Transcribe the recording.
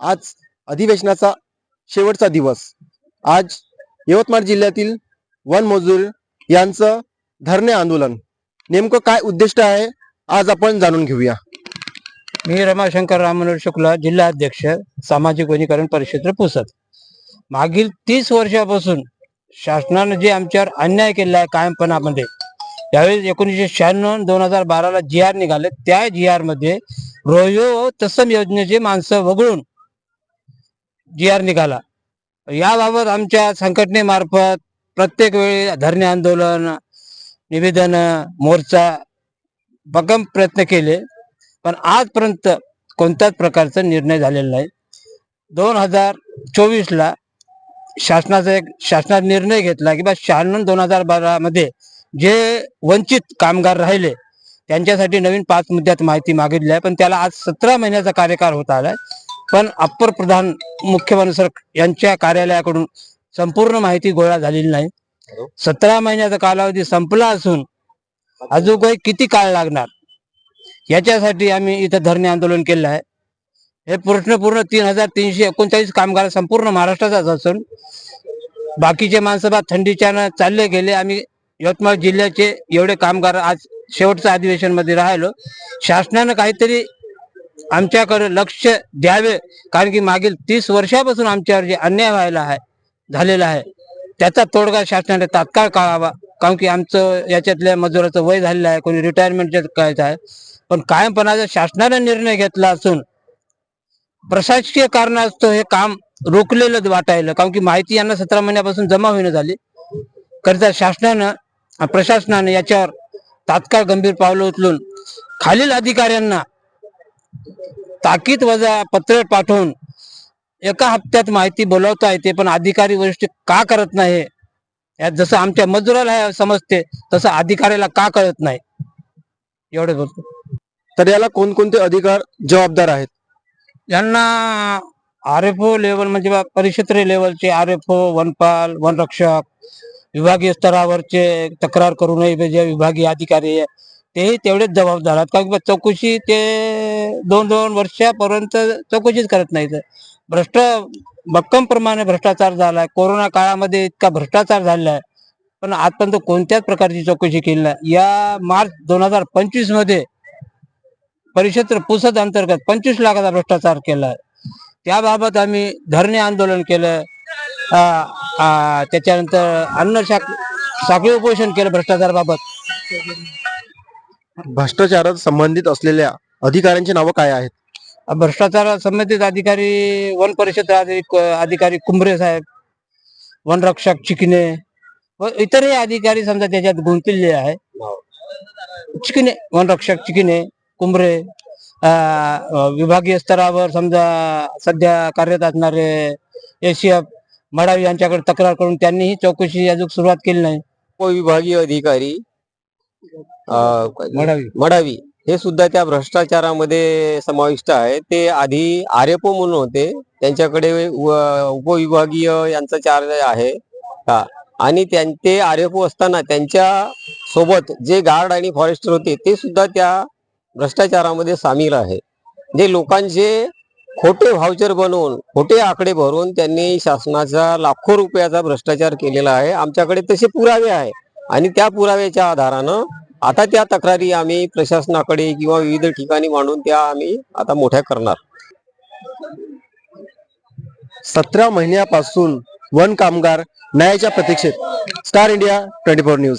आज अधिवेशनाचा शेवटचा दिवस. आज यवतमाळ जिल्ह्यातील वनमजूर यांचं धरणे आंदोलन. नेमकं काय उद्दिष्ट आहे आज आपण जाणून घेऊया. मी रमाशंकर रामनोर शुक्ला जिल्हा अध्यक्ष सामाजिक वनीकरण परिषद पुसद मागील तीस वर्षापासून शासनानं जे आमच्यावर अन्याय केला आहे कायमपणामध्ये त्यावेळी एकोणीसशे शहाण्णव दोन हजार बाराला जी आर निघाले त्या जी आरमध्ये रोयो तसम योजनेचे माणसं वगळून जी आर निघाला. याबाबत आमच्या संघटनेमार्फत प्रत्येक वेळी धरणे आंदोलन निवेदन मोर्चा भगम प्रयत्न केले. पण आजपर्यंत कोणत्याच प्रकारचा निर्णय झालेला नाही. दोन हजार चोवीसला शासनाचा एक शासनात निर्णय घेतला की बा शहाण्णव दोन हजार बारामध्ये जे वंचित कामगार राहिले त्यांच्यासाठी नवीन पाच मुद्द्यात माहिती मागितली आहे. पण त्याला आज सतरा महिन्याचा कार्यकाळ होत आलाय. पण अप्पर प्रधान मुख्यमंत्री सर यांच्या कार्यालयाकडून संपूर्ण माहिती गोळा झालेली नाही. सतरा महिन्याचा कालावधी संपला असून अजून काही किती काळ लागणार? याच्यासाठी आम्ही इथं धरणे आंदोलन केलं आहे. हे पूर्ण पूर्ण तीन हजार तीनशे एकोणचाळीस कामगार संपूर्ण महाराष्ट्राचाच असून बाकीचे माणसं बा थंडीच्यानं चालले गेले. आम्ही यवतमाळ जिल्ह्याचे एवढे कामगार आज शेवटच्या अधिवेशनमध्ये राहिलो. शासनानं काहीतरी आमच्याकडे लक्ष द्यावे. कारण की मागील तीस वर्षापासून आमच्यावर जे अन्याय व्हायला आहे झालेला आहे त्याचा तोडगा शासनाने तात्काळ काढावा. कारण की आमचं याच्यातल्या मजुराचं वय झालेलं आहे कोणी रिटायरमेंटच्या करायचं आहे. पण कायमपणाचा शासनाने निर्णय घेतला असून प्रशासकीय कारणास्तव हे काम रोखलेलं वाटायला. कारण की माहिती यांना सतरा महिन्यापासून जमा होईन झाली. करता शासनानं प्रशासनाने प्रशासनानं याच्यावर तात्काळ गंभीर पावलं उचलून खालील अधिकाऱ्यांना ताकीद वजा पत्र पाठवून एका हप्त्यात माहिती बोलवता येते पण अधिकारी वरिष्ठ का करत नाही? यात जसं आमच्या मजुराला समजते तसं अधिकाऱ्याला का कळत नाही? एवढे बोलतो. तर याला कोणकोणते अधिकार जबाबदार आहेत? यांना आर एफ ओ लेवल म्हणजे बा परिक्षेत्रीय लेवलचे आर एफ ओ वनपाल वनरक्षक विभागीय स्तरावरचे तक्रार करू नये जे विभागीय अधिकारी आहे तेही तेवढेच जबाबदार आहेत कारण की चौकशी ते दोन दोन वर्षापर्यंत चौकशीच करत नाहीत. भ्रष्ट भक्कम प्रमाणे भ्रष्टाचार झालाय कोरोना काळामध्ये इतका भ्रष्टाचार झालेला आहे पण आजपर्यंत कोणत्याच प्रकारची चौकशी केली नाही. या मार्च दोन हजार पंचवीसमध्ये परिषद पुसद अंतर्गत पंचवीस लाखाचा भ्रष्टाचार केला. त्याबाबत आम्ही धरणे आंदोलन केलं. त्याच्यानंतर अन्न शाक साखळी उपोषण केलं भ्रष्टाचाराबाबत. भ्रष्टाचारात संबंधित असलेल्या अधिकाऱ्यांची नावं काय आहेत? भ्रष्टाचार संबंधित अधिकारी वन परिषद अधिक- अधिकारी कुंभरे साहेब वनरक्षक चिकणे व इतरही अधिकारी समजा त्याच्यात गुंतलेले आहे चिकणे वनरक्षक चिकणे कुंभरे अं, विभागीय स्तरावर समजा सध्या कार्यरत असणारे एसीएफ मडावी यांच्याकडे तक्रार करून त्यांनीही चौकशी अजून सुरुवात केली नाही. उपविभागीय अधिकारी मडावी हे सुद्धा त्या भ्रष्टाचारामध्ये समाविष्ट आहे. ते आधी आरेपो म्हणून होते. त्यांच्याकडे उपविभागीय यांचा चार्ज आहे. हा. आणि त्यां- ते आरेपो असताना त्यांच्यासोबत जे गार्ड आणि फॉरेस्टर होते ते सुद्धा त्या भ्रष्टाचारामध्ये सामील आहे. जे लोकांचे खोटे व्हाउचर बनवून खोटे आकडे भरून त्यांनी शासनाचा लाखो रुपयाचा भ्रष्टाचार केलेला आहे. आमच्याकडे तसे पुरावे आहे आणि त्या पुराव्याच्या आधारानं आता त्या तक्रारी आम्ही प्रशासनाकडे किंवा विविध ठिकाणी मांडून त्या आम्ही आता मोठ्या करणार. सतरा महिन्यापासून वन कामगार न्यायाच्या प्रतीक्षेत. Star India twenty four news.